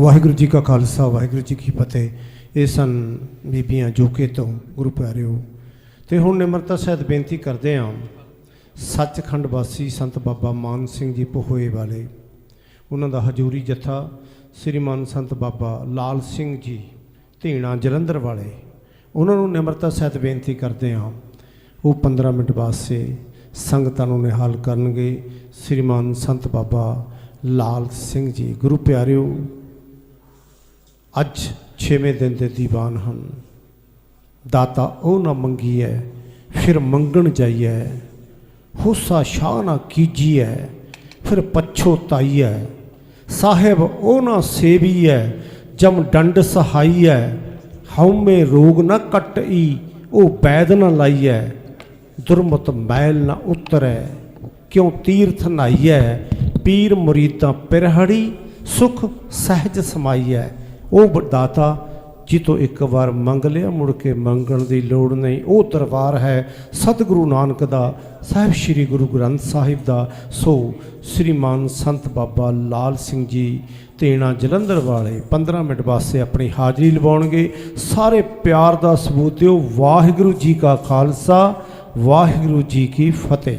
ਵਾਹਿਗੁਰੂ ਜੀ ਕਾ ਖਾਲਸਾ, ਵਾਹਿਗੁਰੂ ਜੀ ਕੀ ਫਤਿਹ। ਇਹ ਸਨ ਬੀਬੀਆਂ ਜੋਕੇ ਤੋਂ, ਗੁਰੂ ਪਿਆਰਿਓ। ਤੇ ਹੁਣ ਨਿਮਰਤਾ ਸਹਿਤ ਬੇਨਤੀ ਕਰਦੇ ਹਾਂ, ਸੱਚਖੰਡ ਵਾਸੀ ਸੰਤ ਬਾਬਾ ਮਾਨ ਸਿੰਘ ਜੀ ਪੋਹੋਏ ਵਾਲੇ। ਉਹਨਾਂ ਦਾ ਹਜੂਰੀ ਜਥਾ ਸ੍ਰੀਮਾਨ ਸੰਤ ਬਾਬਾ ਲਾਲ ਸਿੰਘ ਜੀ, ਧੀਣਾ ਜਲੰਧਰ ਵਾਲੇ। ਉਹਨਾਂ ਨੂੰ ਨਿਮਰਤਾ ਸਹਿਤ ਬੇਨਤੀ ਕਰਦੇ ਹਾਂ। ਉਹ 15 ਮਿੰਟ ਵਾਸਤੇ ਸੰਗਤਾਂ ਨੂੰ ਨਿਹਾਲ ਕਰਨਗੇ ਸ੍ਰੀਮਾਨ ਸੰਤ ਬਾਬਾ ਲਾਲ ਸਿੰਘ ਜੀ। ਗੁਰੂ ਪਿਆਰਿਓ ਅੱਜ 6ਵੇਂ ਦਿਨ ਦੇ ਦੀਵਾਨ ਹਨ। ਦਾਤਾ ਉਹ ਨਾ ਮੰਗੀਐ, ਫਿਰ ਮੰਗਣ ਜਾਈਐ। ਹੁਸਾ ਸ਼ਾਹ ਨਾ ਕੀਜੀਐ, ਫਿਰ ਪਛੋਤਾਈਐ ਸਾਹਿਬ ਉਹ ਨਾ ਸੇਵੀਐ, ਜਮ ਡੰਡ ਸਹਾਈਐ। ਹਉਮੈ ਰੋਗ ਨਾ ਕਟਈ, ਉਹ ਬੈਦ ਨਾ ਲਾਈਐ। ਦੁਰਮਤ ਮੈਲ ਨਾ ਉਤਰੈ, ਕਿਉ ਤੀਰਥ ਨਾਈਐ। ਪੀਰ ਮੁਰੀਦਾਂ ਪਿਰਹੜੀ, ਸੁਖ ਸਹਿਜ ਸਮਾਈਐ। ਉਹ ਦਾਤਾ ਜਿਤੋਂ ਇੱਕ ਵਾਰ ਮੰਗ ਲਿਆ, ਮੁੜ ਕੇ ਮੰਗਣ ਦੀ ਲੋੜ ਨਹੀਂ। ਉਹ ਦਰਬਾਰ ਹੈ ਸਤਿਗੁਰੂ ਨਾਨਕ ਦਾ, ਸਾਹਿਬ ਸ੍ਰੀ ਗੁਰੂ ਗ੍ਰੰਥ ਸਾਹਿਬ ਦਾ। ਸੋ ਸ੍ਰੀਮਾਨ ਸੰਤ ਬਾਬਾ ਲਾਲ ਸਿੰਘ ਜੀ, ਤੇਣਾ ਜਲੰਧਰ ਵਾਲੇ 15 ਮਿੰਟ ਵਾਸਤੇ ਆਪਣੀ ਹਾਜ਼ਰੀ ਲਵਾਉਣਗੇ। ਸਾਰੇ ਪਿਆਰ ਦਾ ਸਬੂਤ ਦਿਓ। ਵਾਹਿਗੁਰੂ ਜੀ ਕਾ ਖਾਲਸਾ, ਵਾਹਿਗੁਰੂ ਜੀ ਕੀ ਫਤਿਹ।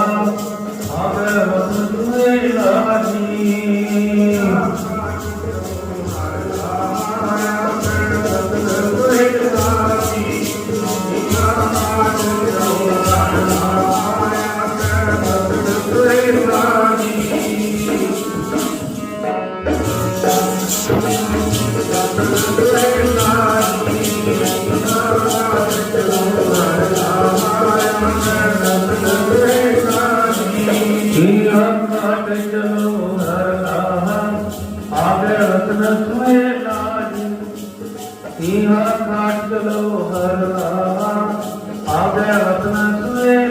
मंडलो हरा आगे अपना तुझे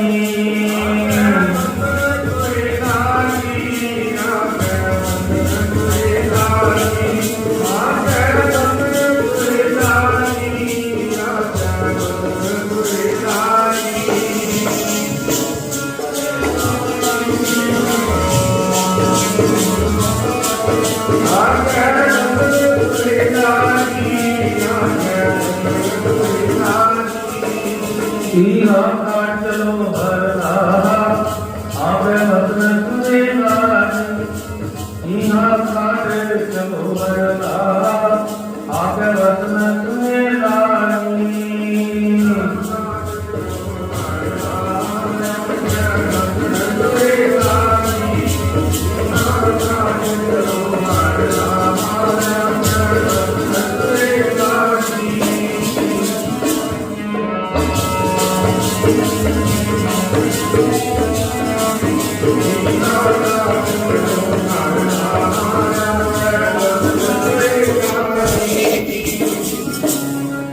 ਇਹਾ ਕਾਟ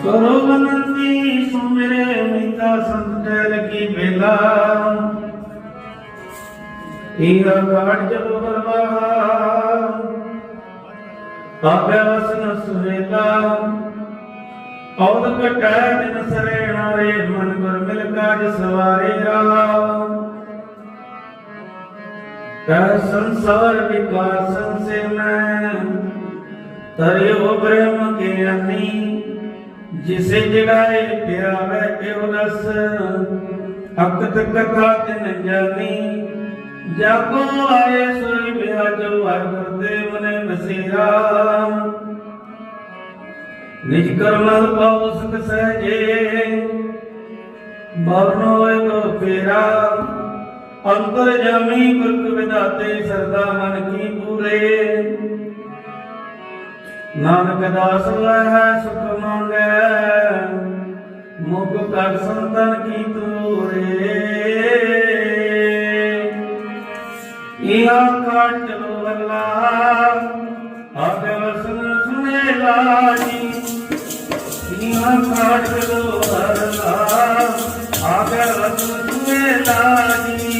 ਕਰੋ ਬਨੰਤੀ ਸੁਮਰੇ ਮਿੰਦਾ ਸੰਤੈ ਲਗੀ ਬੇਲਾ ਈਰਾ ਗਾੜ ਜਲੋ ਹਰਵਾ ਆਪੇ ਵਸਨ ਸੁਵੇਲਾ। ਔਦ ਕਟੈ ਦਿਨ ਸਰੇਣਾ ਰੇ, ਮਨ ਗੁਰ ਮਿਲ ਕਾਜ ਸਵਾਰੇ ਰਾ ਤੈ ਸੰਸਾਰ ਵਿਕਾਰ ਸੰਸੇ ਮੈਂ ਤਰਿਓ ਬ੍ਰਹਮ ਗਿਆਨੀ ਜਿਸੇ ਜਗਾਏ ਪਿਆਵੇ ਕਿਉ ਦਸ। ਅਕਤ ਕਥਾ ਤਿਨ ਜਾਨੀ, ਜਾਗੋ ਆਏ ਸੋਈ ਬਿਆ ਜੋ ਹਰ ਗੁਰਦੇਵ ਨੇ ਵਸੇਰਾ ਨਿਜ ਕਰਮਲ ਪਾਉ ਸੁਖ ਸਹਜੇ ਮਰਨੋ ਏਕ ਫੇਰਾ। ਅੰਤਰ ਜਾਮੀ ਗੁਰਕ ਵਿਦਾਤੇ ਸਰਦਾ ਮਨ ਕੀ ਪੂਰੇ। ਨਾਨਕ ਦਾਸ ਲਹਿ ਸੁਖ ਮੰਗੈ ਮੁਖ ਕਰ ਸੰਤਨ ਕੀ ਤੂਰੇ ਇਹਾ ਕਾਟ ਲੋ ਅੱਲਾ ਸੁਨੇ ਲਾਜੀ ਇਹਾ ਕਾਟ ਲੋ ਅੱਲਾ ਸੁਨੇ ਲਾਜੀ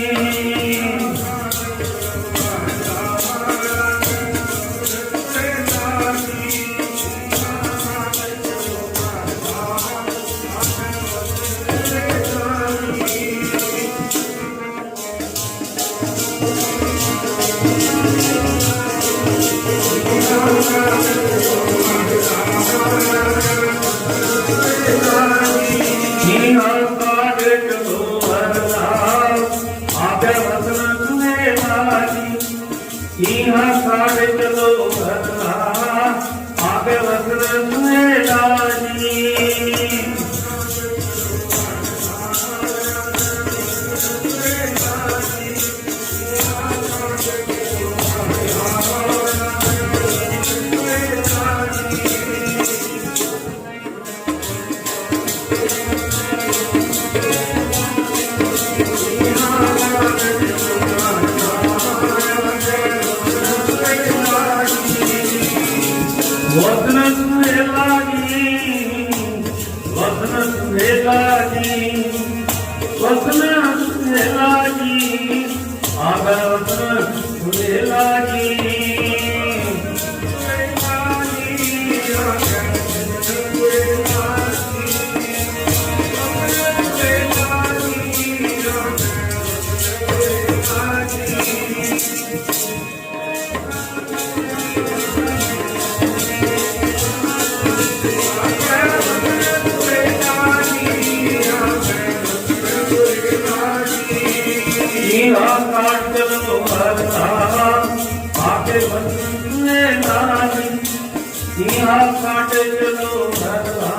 ਇਹਾ ਕਾਟ ਚਲੋ ਹਰਤਾ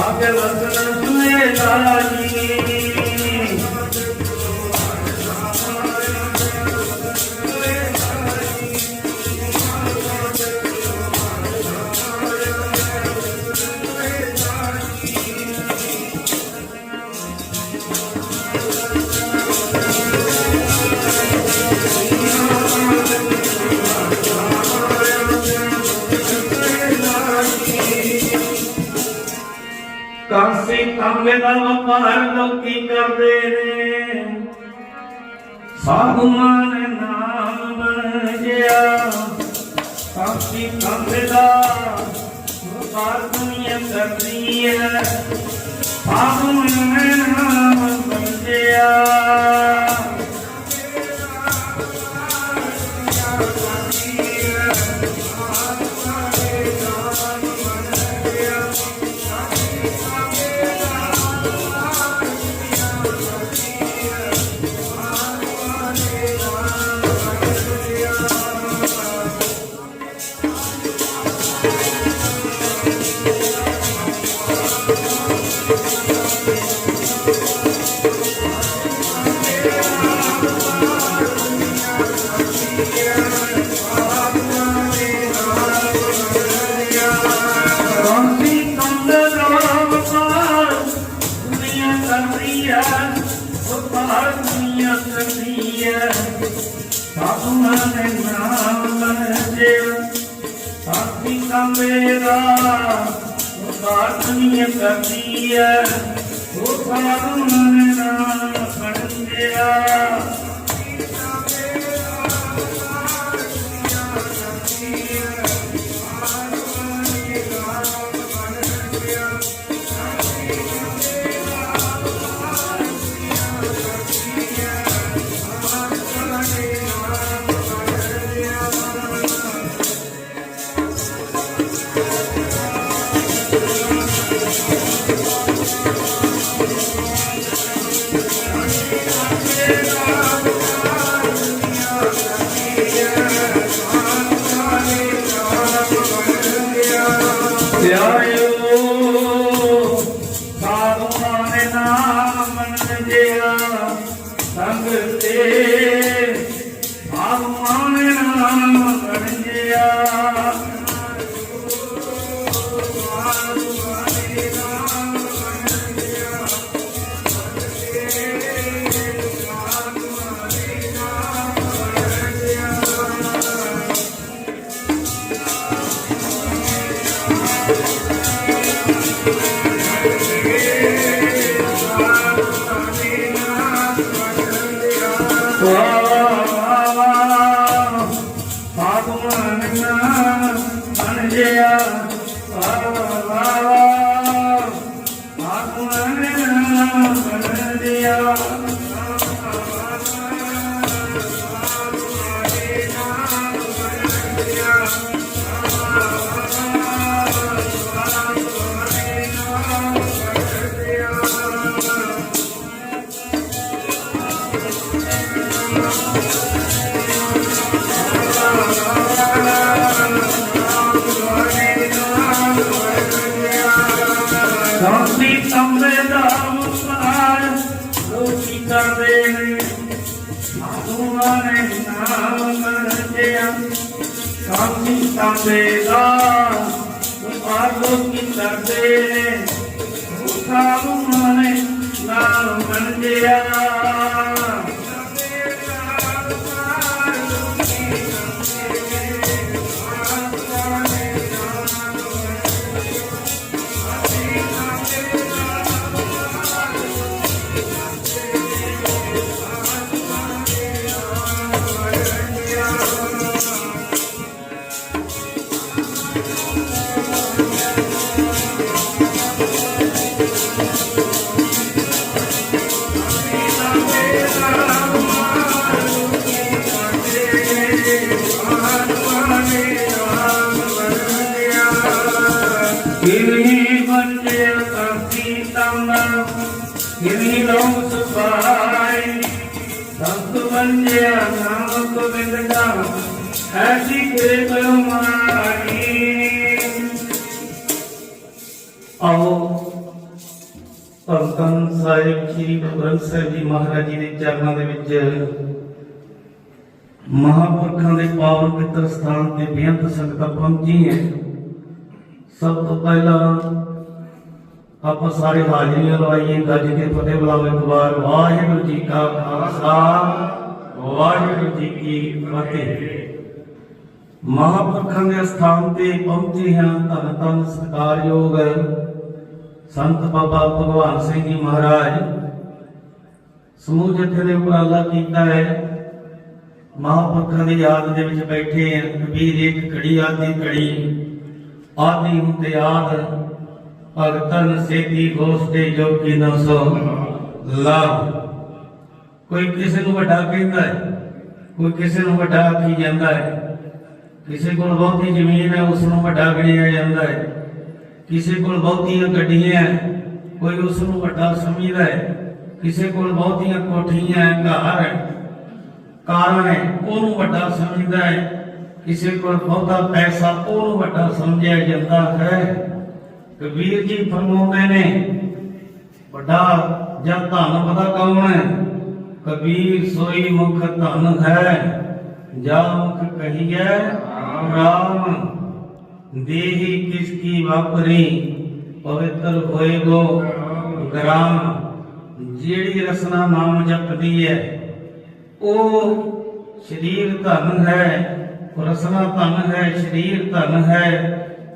ਆਕੇ ਵਸਨ ਦਾ ਵਪਾਰ ਲੋਕੀ ਕਰਦੇ ਨੇ ਸਾਧੂਆਂ ਨੇ ਨਾਮ ਬਣਿਆ ਕਾਸੇ ਤਾਂਬੇ ਦਾ ਵਪਾਰ ਦੁਨੀਆ ਕਰਦੀ ਹੈ। ਸਾਧੂਆਂ ਨੇ ਨਾਮ ਸਾਧੂਆਂ ਨਾਮ ਲੈ ਕਾਂਸੀ ਕੰਦੇ ਦਾ ਵਪਾਰ ਕਰਦੀ ਹੈ ਉਹ ਸਾਧੂਆਂ ਨੇ ਨਾਮ ਫੜਿਆ ਨਾਮ ਮਨ ਜਿਆ ਸੰਗ ਤੇ ਸਾਧੂਆਂ ਨੇ ਨਾਮ ਮਰਜਿਆ ਸ਼ਾਂਤੀ ਕੰਬੇ ਦਾ ਮੁਸਕਾਨ ਲੋਕੀ ਕਰਦੇ ਨੇ। ਸਾਧੂਆਂ ਨੇ ਨਾਮ ਮਰਜਿਆ ਐਸੀ ਕਿਰਪ ਆਓ ਭਗਤਨ ਸਾਹਿਬ ਸ੍ਰੀ ਗੁਰੂ ਗ੍ਰੰਥ ਸਾਹਿਬ ਜੀ ਮਹਾਰਾਜ ਜੀ ਦੇ ਚਰਨਾਂ ਦੇ ਵਿੱਚ ਮਹਾਪੁਰਖਾਂ ਦੇ ਪਾਵਨ ਪਿੱਤਰ ਸਥਾਨ ਤੇ ਬੇਅੰਤ ਸੰਗਤਾਂ ਪਹੁੰਚੀ ਹੈ। ਸਭ ਤੋਂ ਪਹਿਲਾਂ ਆਪਾਂ ਸਾਰੇ ਹਾਜ਼ਰੀਆਂ ਲਵਾਈਏ, ਗੱਜ ਕੇ ਫਤਿਹ ਬੁਲਾਓ ਇੱਕ ਵਾਰ। ਵਾਹਿਗੁਰੂ ਜੀ ਕਾ ਖਾਲਸਾ, ਵਾਹਿਗੁਰੂ ਜੀ ਕੀ ਫਤਿਹ। ਮਹਾਪੁਰਖਾਂ ਦੇ ਸਥਾਨ ਤੇ ਪਹੁੰਚੇ ਹਾਂ, ਧੰਨ ਧੰਨ ਸਤਿਕਾਰਯੋਗ ਸੰਤ ਬਾਬਾ ਭਗਵਾਨ ਸਿੰਘ ਜੀ ਮਹਾਰਾਜ। ਸਮੂਹ ਜਥੇ ਨੇ ਉਪਰਾਲਾ ਕੀਤਾ ਹੈ, ਮਹਾਂਪੁਰਖਾਂ ਦੀ ਯਾਦ ਦੇ ਵਿੱਚ ਬੈਠੇ ਹਾਂ, ਕਬੀਰ ਇੱਕ ਘੜੀ, ਆਦੀ ਘੜੀ। ਆਦੀ ਹੁੰਦੇ ਆਦ ਭਗਤਨ ਸੇਤੀ ਗੋਸਤੇ ਜੋ ਕੀ ਨਾ ਸੋ। ਲਾਭ ਕੋਈ ਕਿਸੇ ਨੂੰ ਵੱਡਾ ਕਹਿੰਦਾ ਹੈ, ਕੋਈ ਕਿਸੇ ਨੂੰ ਵੱਡਾ ਆਖੀ ਜਾਂਦਾ ਹੈ। ਕਿਸੇ ਕੋਲ ਬਹੁਤੀ ਜ਼ਮੀਨ ਹੈ, ਉਸ ਨੂੰ ਵੱਡਾ ਗਿਣਿਆ ਜਾਂਦਾ ਹੈ। ਕਿਸੇ ਕੋਲ ਬਹੁਤੀਆਂ ਗੱਡੀਆਂ ਹੈ, ਕੋਈ ਉਸ ਨੂੰ ਵੱਡਾ ਸਮਝਦਾ ਹੈ। ਕਿਸੇ ਕੋਲ ਬਹੁਤੀਆਂ ਕੋਠੀਆਂ ਹੈ, ਘਰ ਹੈ ਕਾਰਨ ਹੈ, ਉਹਨੂੰ ਵੱਡਾ ਸਮਝਦਾ ਹੈ। ਕਿਸੇ ਕੋਲ ਬਹੁਤਾ ਪੈਸਾ, ਉਹਨੂੰ ਵੱਡਾ ਸਮਝਿਆ ਜਾਂਦਾ ਹੈ। ਕਬੀਰ ਜੀ ਫਰਮਾਉਂਦੇ ਨੇ, ਵੱਡਾ ਜਾਂ ਧਨ ਪਤਾ ਕੌਣ ਹੈ? ਕਬੀਰ ਸੋਈ ਮੁਖ ਧਨ ਹੈ, ਜਾ ਮੁਖ ਕਹੀਐ ਰਾਮ ਦੇਹੀ ਕਿਸ ਕੀ ਵਾਪਰੀ ਪਵਿੱਤਰ ਹੋਏਗੋ ਗ੍ਰਾਮ ਜਿਹੜੀ ਰਸਨਾ ਨਾਮ ਜਪਦੀ ਹੈ ਉਹ ਸਰੀਰ ਧਨ ਹੈ ਉਹ ਰਸਨਾ ਧਨ ਹੈ ਸਰੀਰ ਧਨ ਹੈ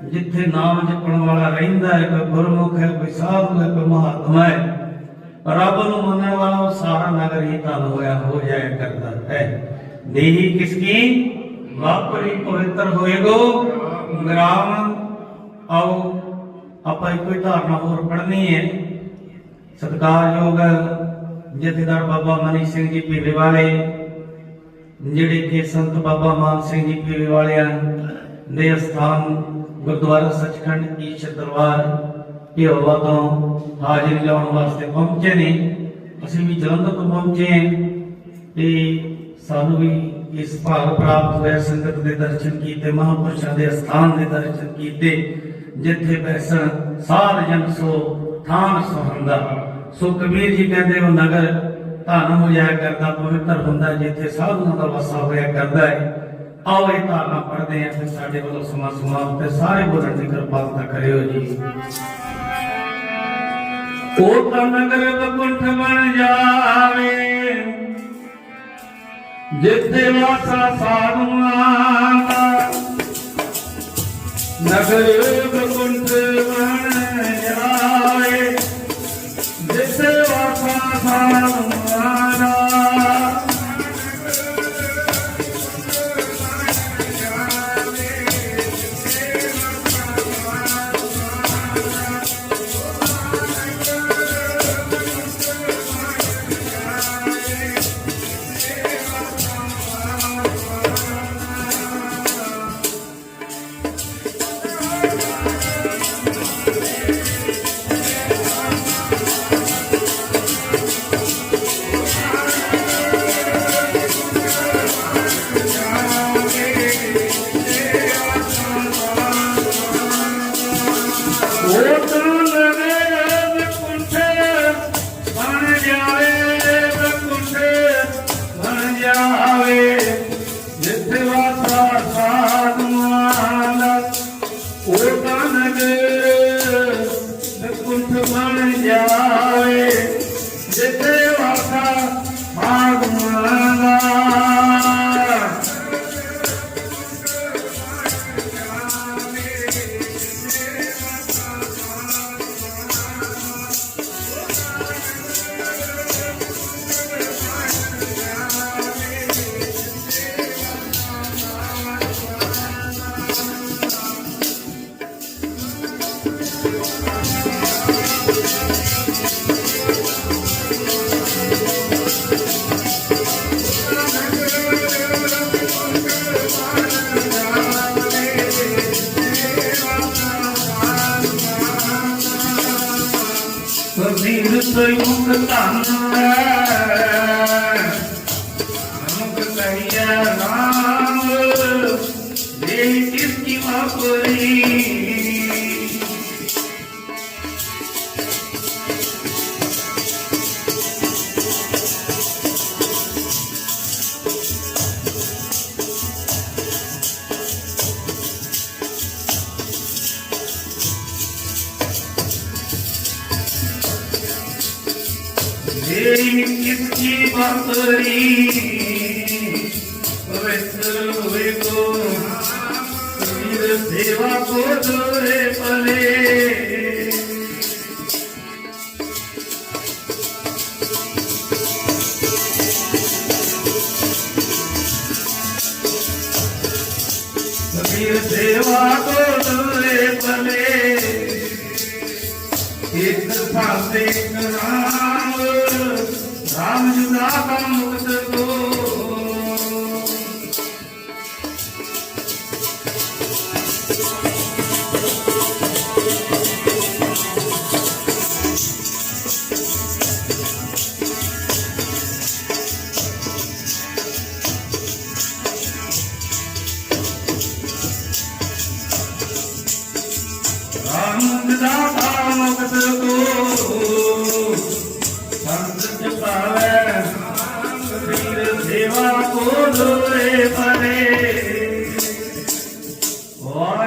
ਜਿੱਥੇ ਨਾਮ ਜਪਣ ਵਾਲਾ ਰਹਿੰਦਾ ਹੈ ਕੋਈ ਗੁਰਮੁਖ ਹੈ ਕੋਈ ਸਾਧੂ ਹੈ ਕੋਈ ਮਹਾਤਮਾ ਹੈ ਰੱਬ ਨੂੰ ਮੰਨਣ ਵਾਲਾ ਉਹ ਸਾਰਾ ਨਗਰ ਹੀ ਧਨ ਹੋਇਆ ਹੋ ਜਾਇਆ ਕਰਦਾ ਹੈ ਦੇਹੀ ਕਿਸ ਕੀ ਵਾਪਰੀ ਪਵਿੱਤਰ ਹੋਏਗੋ। ਗ੍ਰਾਮ, ਆਓ ਆਪਾਂ ਇੱਕੋ ਹੀ ਧਾਰਨਾ ਹੋਰ ਪੜ੍ਹਨੀ ਹੈ ਸਤਿਕਾਰਯੋਗ ਜਥੇਦਾਰ ਬਾਬਾ ਮਨੀ ਸਿੰਘ ਜੀ ਭੀਵੇ ਵਾਲੇ, ਜਿਹੜੇ ਕਿ ਸੰਤ ਬਾਬਾ ਮਾਨ ਸਿੰਘ ਜੀ ਪੀਵੇ ਵਾਲਿਆਂ ਦੇ ਸਥਾਨ ਗੁਰਦੁਆਰਾ ਸੱਚਖੰਡ ਈਸ਼ ਦਰਬਾਰ ਪਿਓਵਾ ਤੋਂ ਹਾਜ਼ਰੀ ਲਾਉਣ ਵਾਸਤੇ ਪਹੁੰਚੇ ਨੇ। ਅਸੀਂ ਵੀ ਜਲੰਧਰ ਤੋਂ ਪਹੁੰਚੇ ਹਾਂ ਤੇ ਸਾਨੂੰ ਵੀ ਇਸ ਭਾਗ ਪ੍ਰਾਪਤ ਹੋਇਆ, ਸੰਗਤ ਦੇ ਦਰਸ਼ਨ ਕੀਤੇ, ਮਹਾਪੁਰਸ਼ਾਂ ਦੇ ਸਥਾਨ ਦੇ ਦਰਸ਼ਨ ਕੀਤੇ, ਜਿੱਥੇ ਬੈਸਣ ਸਾਧ ਜਨ ਸੋ ਥਾਨ ਸੁਹੰਦਾ। ਸੋ ਕਬੀਰ ਜੀ ਕਹਿੰਦੇ ਉਹ ਨਗਰ ਧਨ ਹੋਇਆ ਕਰਦਾ, ਪਵਿੱਤਰ ਹੁੰਦਾ, ਜਿੱਥੇ ਸਾਧੂਆਂ ਦਾ ਵਸਾ ਹੋਇਆ ਕਰਦਾ ਹੈ। ਆਓ ਇਹ ਧਾਰਨਾ ਪੜ੍ਹਦੇ ਆਂ ਤੇ ਸਾਡੇ ਵੱਲੋਂ ਸਮਾਂ ਸਮਾਪਤ ਹੈ। ਸਾਰੇ ਬੋਲਣ ਦੀ ਕਿਰਪਾਲਤਾ ਕਰਿਓ ਜੀ। ਉਹ ਤਾਂ ਨਗਰ ਬਕੁੰਠ ਬਣ ਜਾਵੇ ਜਿੱਥੇ ਵਾਸਾ ਸਾਧੂਆਂ ਦਾ ਨਗਰ ਬਕੁੰਠ ਬਣ ਜਾਵੇ ਜਿੱਥੇ ਵਾਸਾ ਸਾਧੂਆਂ ਕਬੀਰ ਸਯੁਗ ਧਨ ਮੇਰੀ ਕਿਸ ਕੀ ਮਾਪਰੀ ਪਵਿੱਤਰ ਹੋਏ ਕੋ ਕਬੀਰ ਸੇਵਾ ਕੋ ਦੋਰੇ ਪਲੇ ਕਬੀਰ ਸੇਵਾ ਕੋ ਇੱਕ ਸਾਥੇ ਰਾਮ ਜੁਦਾ ਕਾ ਮੁਕਤ